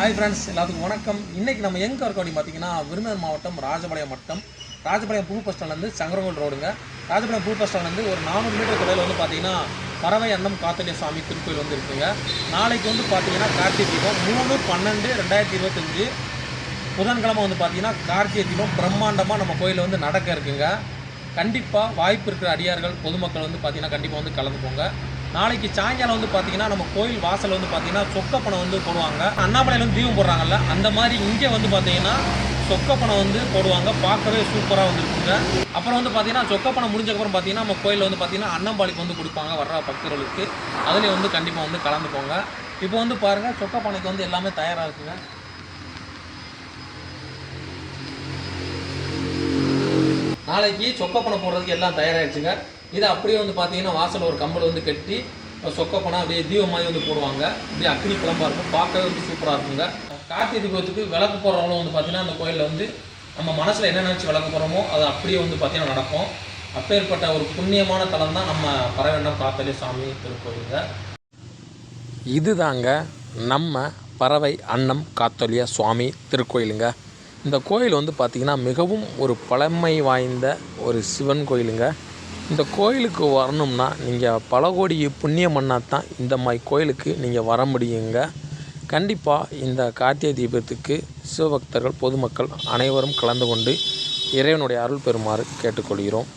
Hi friends எல்லாத்துக்கும் வணக்கம். இன்றைக்கி நம்ம எங்கே இருக்கோம் அப்படின்னு பார்த்தீங்கன்னா விருதுநகர் மாவட்டம் ராஜபாளையம் மட்டம். ராஜபாளையம் பூ பஸ் ஸ்டாண்ட்லேருந்து சங்கரங்கோல் ரோடுங்க ராஜபாளையம் பூ பஸ் ஸ்டாண்ட்லேருந்து ஒரு நானூறு மீட்டர் தொலைவில் வந்து பார்த்தீங்கன்னா பறவை அன்னம் காத்தடிய சாமி திருக்கோயில் வந்து இருக்குங்க. நாளைக்கு வந்து பார்த்தீங்கன்னா கார்த்திகை தீபம் மூணு பன்னெண்டு ரெண்டாயிரத்தி இருபத்தஞ்சு. புதன்கிழமை வந்து பார்த்தீங்கன்னா கார்த்திகை தீபம் பிரம்மாண்டமாக நம்ம கோயிலில் வந்து நடக்க இருக்குங்க. கண்டிப்பாக வாய்ப்பு இருக்கிற அடியார்கள் பொதுமக்கள் வந்து பார்த்தீங்கன்னா கண்டிப்பாக வந்து கலந்துக்கோங்க நாளைக்கு சாயங்காலம் வந்து பார்த்தீங்கன்னா நம்ம கோயில் வாசல் வந்து பார்த்தீங்கன்னா சொக்கப்பணம் வந்து போடுவாங்க. அண்ணாமலையில் வந்து தீபம் போடுறாங்கல்ல அந்த மாதிரி இங்கே வந்து பார்த்தீங்கன்னா சொக்கப்பணம் வந்து போடுவாங்க. பார்க்கவே சூப்பராக வந்துருக்குங்க. அப்புறம் வந்து பார்த்தீங்கன்னா சொக்கப்பணம் முடிஞ்சக்கப்புறம் பார்த்தீங்கன்னா நம்ம கோயிலில் வந்து பார்த்தீங்கன்னா அன்னம்பாளிக்கு வந்து கொடுப்பாங்க வர்ற பக்தர்களுக்கு. அதுலேயும் வந்து கண்டிப்பாக வந்து கலந்துக்கோங்க. இப்போ வந்து பாருங்கள் சொக்கப்பனைக்கு வந்து எல்லாமே தயாராக இருக்குங்க. நாளைக்கு சொக்கப்பனை போடுறதுக்கு எல்லாம் தயாராகிடுச்சுங்க இதை அப்படியே வந்து பார்த்தீங்கன்னா வாசல் ஒரு கம்பல் வந்து கட்டி சொக்கப்பனை அப்படியே தீபம் மாதிரி வந்து போடுவாங்க. அப்படியே அக்னி குழம்பாக இருக்கும். பார்க்கவே வந்து சூப்பராக இருக்குங்க. கார்த்திகை தீபத்துக்கு விளக்கு போடுறவங்களும் வந்து பார்த்தீங்கன்னா அந்த கோயிலில் வந்து நம்ம மனசில் என்ன நினச்சி விளக்கு போகிறோமோ அது அப்படியே வந்து பார்த்தீங்கன்னா நடக்கும். அப்பேற்பட்ட ஒரு புண்ணியமான தலம் தான் நம்ம பரவேண்டம் காத்தலி சாமி திருக்கோயிலுங்க. இதுதாங்க நம்ம பறவை அன்னம் காத்தொலிய சுவாமி திருக்கோயிலுங்க. இந்த கோயில் வந்து பார்த்திங்கன்னா மிகவும் ஒரு பழமை வாய்ந்த ஒரு சிவன் கோயிலுங்க. இந்த கோயிலுக்கு வரணும்னா நீங்கள் பல கோடி புண்ணியம் பண்ணால் தான் இந்த மாதிரி கோயிலுக்கு நீங்கள் வர முடியுங்க. கண்டிப்பாக இந்த கார்த்திகை தீபத்துக்கு சிவபக்தர்கள் பொதுமக்கள் அனைவரும் கலந்து கொண்டு இறைவனுடைய அருள் பெறுமாறு கேட்டுக்கொள்கிறோம்.